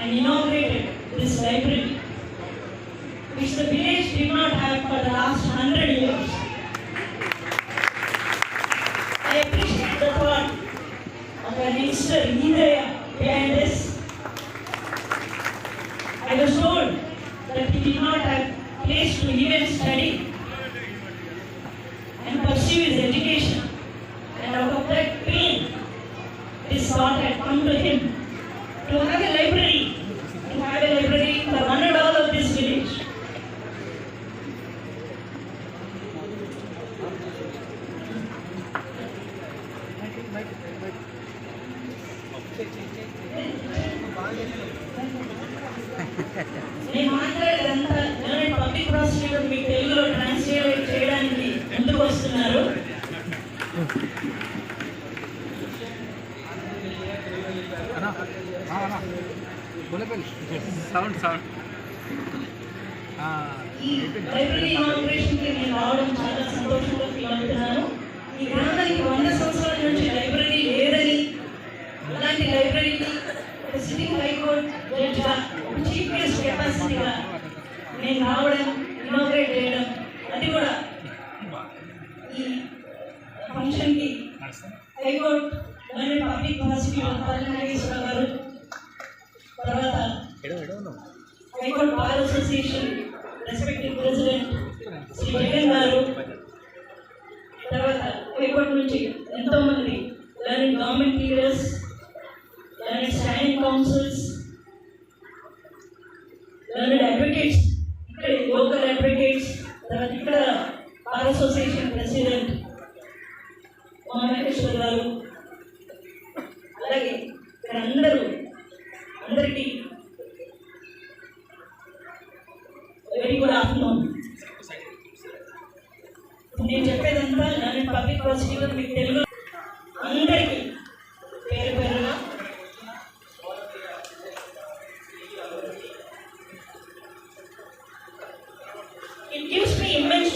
and inaugurated this library, which the village did not have for the last hundred years. I appreciate the thought of our minister Hidaya behind this. I was told that he did not have place to even study and pursue his sound sound library ఇనాగ్రేషన్కి నేను రావడం చాలా సంతోషంగా feel అవుతున్నాను. ఈ గ్రంథానికి వంద సంవత్సరాల నుంచి లైబ్రరీ లేదని అలాంటి హైకోర్టు చీఫ్ గెస్ట్ కెపాసిటీగా నేను రావడం ఇనాగ్రేట్ చేయడం నుంచి ఎంతో మంది learning government leaders learning standing councils learning advocates ఇక్కడ లోకల్ అడ్వకేట్స్ తర్వాత ఇక్కడ బార్ అసోసియేషన్ ప్రెసిడెంట్ ఉమామహేశ్వర్ గారు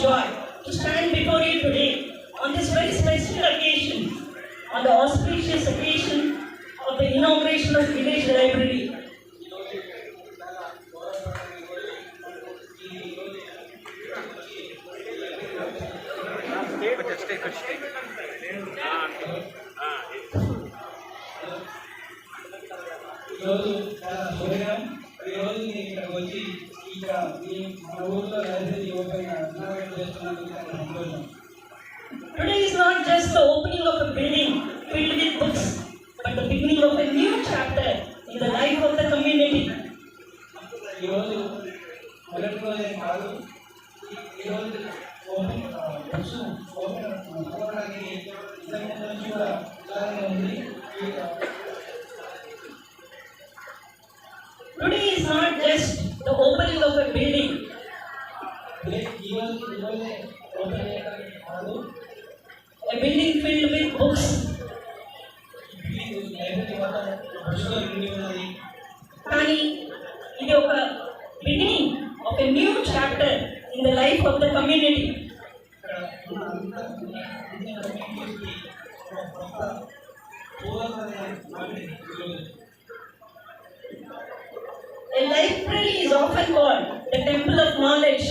joy to stand before you today on this very special occasion, on the auspicious occasion of the inauguration of Village Library. Thank you. Today is not just the opening of a building filled with books, but the beginning of a new chapter in the life of the community. ఈరోజు మొదటి రోజే కాదు ఈ- ఈరోజు open books open చదవడానికి ఇంతకు ముందు నుంచి కూడా ఇలాగే ఉంది ఈ- Today is not just the opening of a building, the beginning of a new chapter in the life of the community. A library is often called the temple of knowledge.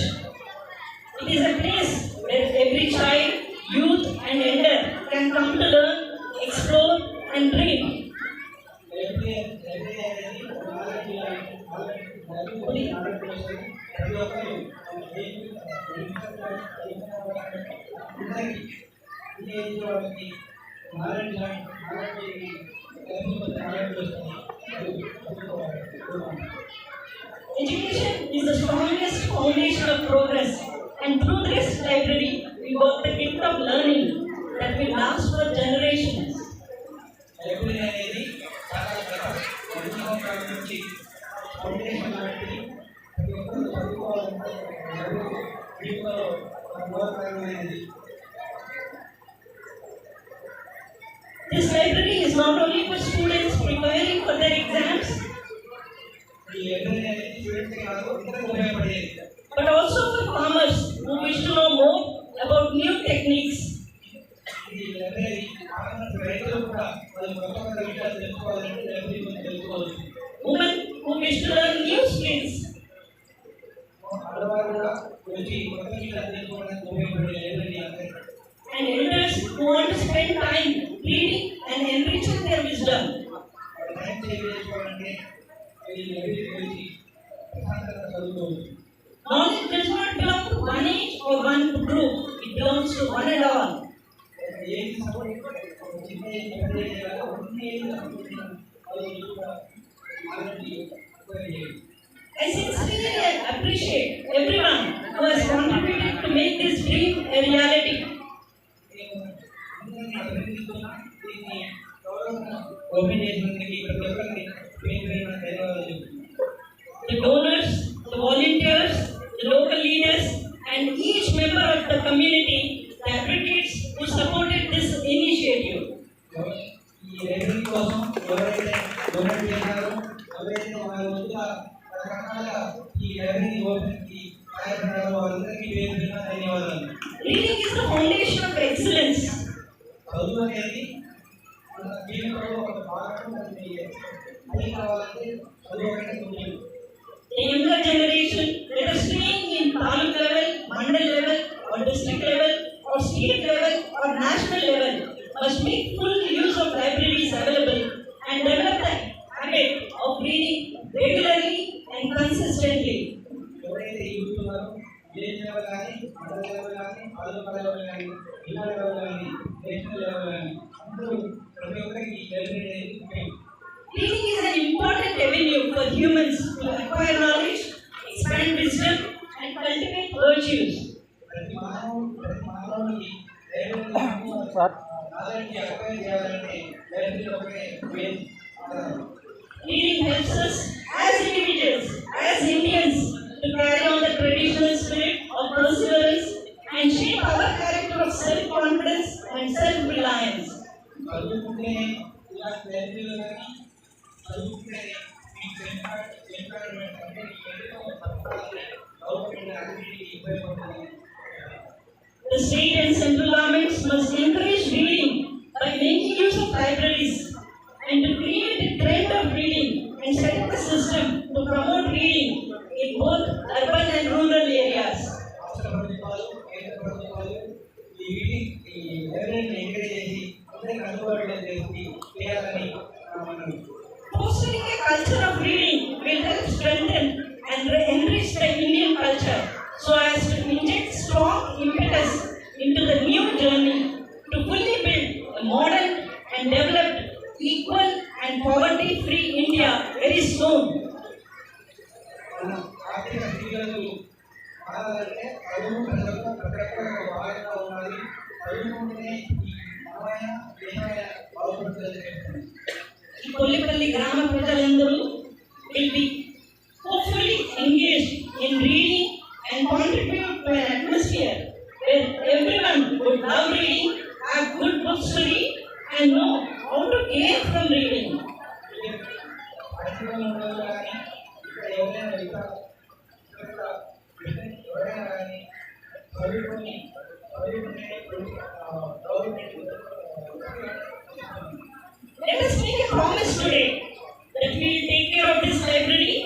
It is a place where every child, youth, and elder can come to learn, explore, and read. Education is the strongest foundation of progress, and through this library, we work the gift of learning that will last for generations. Thank you. This library is not only for students preparing for their exams, but also for farmers who wish to know more about new techniques. I sincerely appreciate everyone who has contributed to make this dream a reality. The సహాయపడ్డారో వారందరికీ పేరు పేరున ధన్యవాదాలు Reading is the foundation of excellence. చదువు అనేది మన జీవితంలో ఒక భాగం అది అది కావాలంటే చదువు అనేది ముఖ్యం The younger generation, whether staying in taluk level, mandal level, or district level, or state level, or national level, must make full use level కానీ తాలూకా లెవెల్ కానీ జిల్లా లెవెల్ కానీ నేషనల్ లెవెల్ కానీ అందరూ ప్రతి ఒక్కరికి ఈ లైబ్రరీ అనేది ముఖ్యం Reading is an important avenue for humans to acquire knowledge, expand wisdom, and cultivate virtues. ప్రతి మానవుడు ప్రతి మానవుడికి లైబ్రరీ నాలెడ్జ్ అక్వైర్ చేయాలంటే లైబ్రరీ ఒకటే మెయిన్ ఆధారం Reading helps us as individuals, as Indians, చదువుకుంటేనే ఇలా లైబ్రరీలో కానీ చదువుకుంటేనే మీకు ఎంపార్ట్మెంట్ అంటే మీకు ఎంతో గవర్నమెంట్ యాక్టివిటీకి ఉపయోగపడుతుంది The state and central governments must encourage Fostering a culture of reading will help strengthen and re- enrich the Indian culture so as to inject strong impetus into the new journey to fully build a modern and developed, equal and poverty-free India very soon. మనం ఆర్థిక స్థితిగతులు మారాలంటే చదువు ప్రజలకు ప్రతి ఒక్కరు ఒక భాగంగా ఉండాలి చదువుకుంటేనే ఈ మనమైన దేశమైన బాగుపడుతుందని చెప్తున్నాను ఈ కొల్లిపల్లి గ్రామ ప్రజలందరూ will be hopefully engaged in reading and contribute to an atmosphere where everyone would love reading, have good books to read, and know how to gain from reading. పరిశ్రమలు ఉండదు కానీ ఇక్కడ ఎవరైనా ఇతర ఇతర బిజినెస్ ఎవరైనా కానీ చదువుకొని చదువుకునే Let us make a promise today that we will take care of this library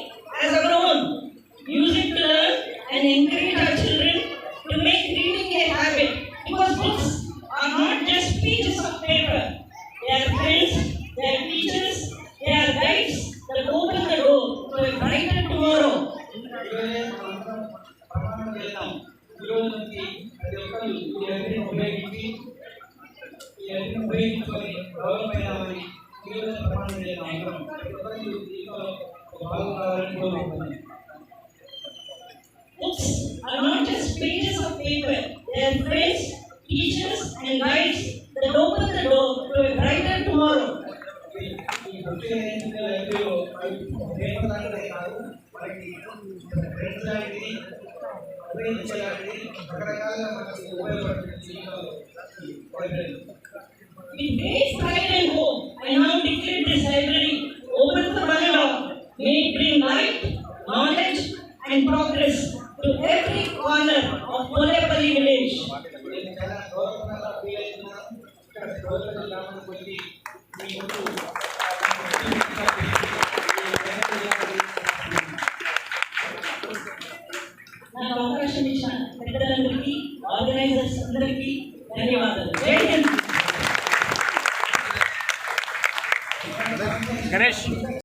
books are not just pages of paper, they are friends, teachers, and guides. That open the door. To a brighter tomorrow. With great pride and hope, 各地民族